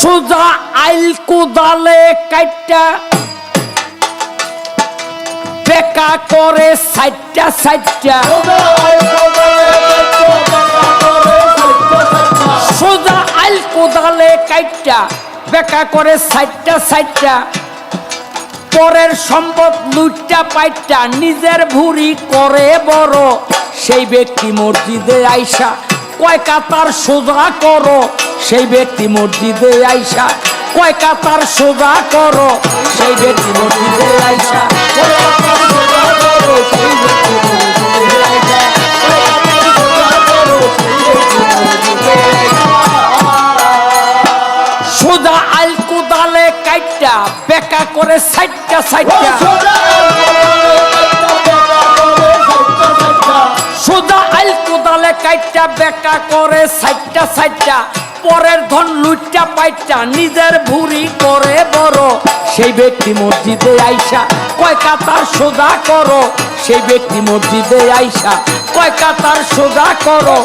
সোজা আইল কোদালে কাইটা বেকা করে সাইটটা সাইটটা। সোজা আইল কোদালে কাইটটা। বেকা করে সাইটটা সাইটটা। পরের সম্পদ লুটটা পাইটটা। নিজের ভুরি করে বড় সেই ব্যক্তি মসজিদে আইসা কয় কাতার সোজা করো? সেই ব্যক্তি মসজিদে আইসা। কয় কাতার সোজা করো? সেই ব্যক্তি মসজিদে আইসা। সোজা আইল কোদালে কাইটটা, বেকা করে সাইটটা সাইটটা। কাইটটা বেকা করে সাইটটা সাইটটা, পরের ধন লুটটা পাইটটা, নিজের ভুরি করে বড়। সেই ব্যক্তি মসজিদে আইসা কয় কাতার সোজা করো। সেই ব্যক্তি মসজিদে আইসা কয় কাতার সোজা করো।